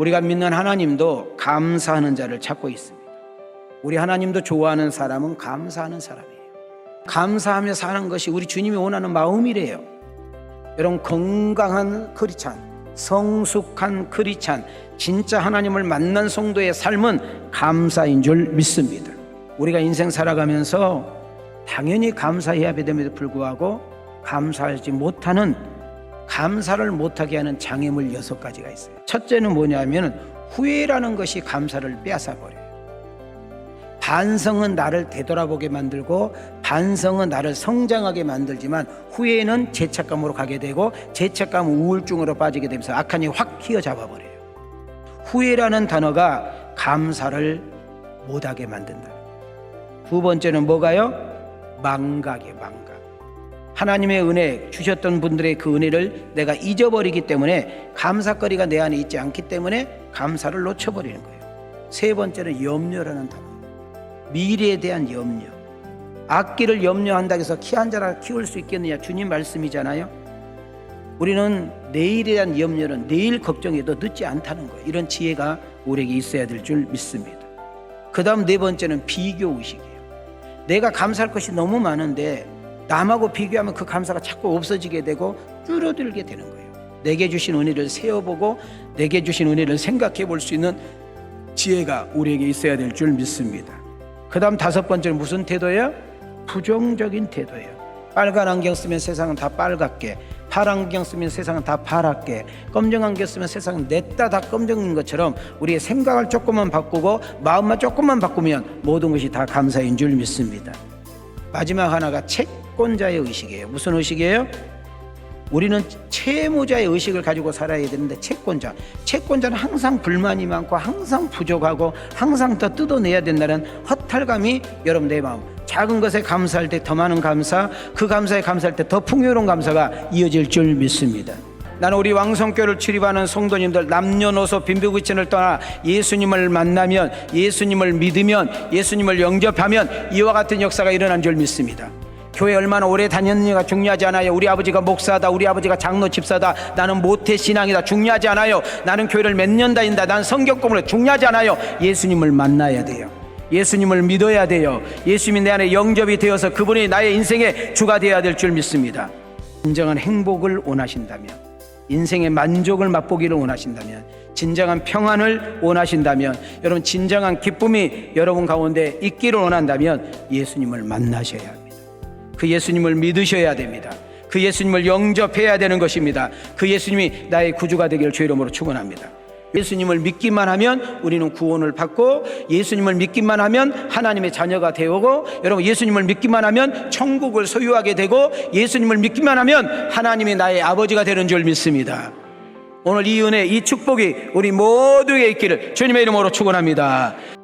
우리가 믿는 하나님도 감사하는 자를 찾고 있습니다. 우리 하나님도 좋아하는 사람은 감사하는 사람이에요. 감사하며 사는 것이 우리 주님이 원하는 마음이래요. 여러분 건강한 크리찬, 성숙한 크리찬, 진짜 하나님을 만난 성도의 삶은 감사인 줄 믿습니다. 우리가 인생 살아가면서 당연히 감사해야 됨에도 불구하고 감사하지 못하는 감사를 못하게 하는 장애물 여섯 가지가 있어요. 첫째는 뭐냐면 후회라는 것이 감사를 빼앗아 버려요. 반성은 나를 되돌아보게 만들고 반성은 나를 성장하게 만들지만 후회는 죄책감으로 가게 되고 죄책감 우울증으로 빠지게 되면서 악한 힘이 확 휘어잡아 버려요. 후회라는 단어가 감사를 못하게 만든다. 두 번째는 뭐가요? 망각이에요, 망각. 하나님의 은혜 주셨던 분들의 그 은혜를 내가 잊어버리기 때문에 감사거리가 내 안에 있지 않기 때문에 감사를 놓쳐버리는 거예요. 세 번째는 염려라는 단어. 미래에 대한 염려. 악기를 염려한다고 해서 키 한 자라 키울 수 있겠느냐? 주님 말씀이잖아요. 우리는 내일에 대한 염려는 내일 걱정해도 늦지 않다는 거예요. 이런 지혜가 우리에게 있어야 될 줄 믿습니다. 그 다음 네 번째는 비교 의식이에요. 내가 감사할 것이 너무 많은데 남하고 비교하면 그 감사가 자꾸 없어지게 되고 줄어들게 되는 거예요. 내게 주신 은혜를 세어보고 내게 주신 은혜를 생각해 볼 수 있는 지혜가 우리에게 있어야 될 줄 믿습니다. 그 다음 다섯 번째는 무슨 태도예요? 부정적인 태도예요. 빨간 안경 쓰면 세상은 다 빨갛게, 파란 안경 쓰면 세상은 다 파랗게, 검정 안경 쓰면 세상은 냈다 다 검정인 것처럼 우리의 생각을 조금만 바꾸고 마음만 조금만 바꾸면 모든 것이 다 감사인 줄 믿습니다. 마지막 하나가 채권자의 의식이에요. 무슨 의식이에요? 우리는 채무자의 의식을 가지고 살아야 되는데 채권자 채권자는 항상 불만이 많고 항상 부족하고 항상 더 뜯어내야 된다는 허탈감이 여러분 내 마음 작은 것에 감사할 때 더 많은 감사 그 감사에 감사할 때 더 풍요로운 감사가 이어질 줄 믿습니다 나는 우리 왕성교를 출입하는 성도님들 남녀노소 빈부귀천을 떠나 예수님을 만나면 예수님을 믿으면 예수님을 영접하면 이와 같은 역사가 일어난 줄 믿습니다 교회 얼마나 오래 다녔느냐가 중요하지 않아요. 우리 아버지가 목사다, 우리 아버지가 장로 집사다, 나는 모태 신앙이다 중요하지 않아요. 나는 교회를 몇 년 다닌다, 난 성경 공부를 중요하지 않아요. 예수님을 만나야 돼요. 예수님을 믿어야 돼요. 예수님이 내 안에 영접이 되어서 그분이 나의 인생의 주가 되어야 될 줄 믿습니다. 진정한 행복을 원하신다면, 인생의 만족을 맛보기를 원하신다면, 진정한 평안을 원하신다면, 여러분 진정한 기쁨이 여러분 가운데 있기를 원한다면 예수님을 만나셔야 합니다. 그 예수님을 믿으셔야 됩니다. 그 예수님을 영접해야 되는 것입니다. 그 예수님이 나의 구주가 되기를 주의 이름으로 축원합니다. 예수님을 믿기만 하면 우리는 구원을 받고 예수님을 믿기만 하면 하나님의 자녀가 되고 여러분 예수님을 믿기만 하면 천국을 소유하게 되고 예수님을 믿기만 하면 하나님이 나의 아버지가 되는 줄 믿습니다. 오늘 이 은혜, 이 축복이 우리 모두에게 있기를 주님의 이름으로 축원합니다.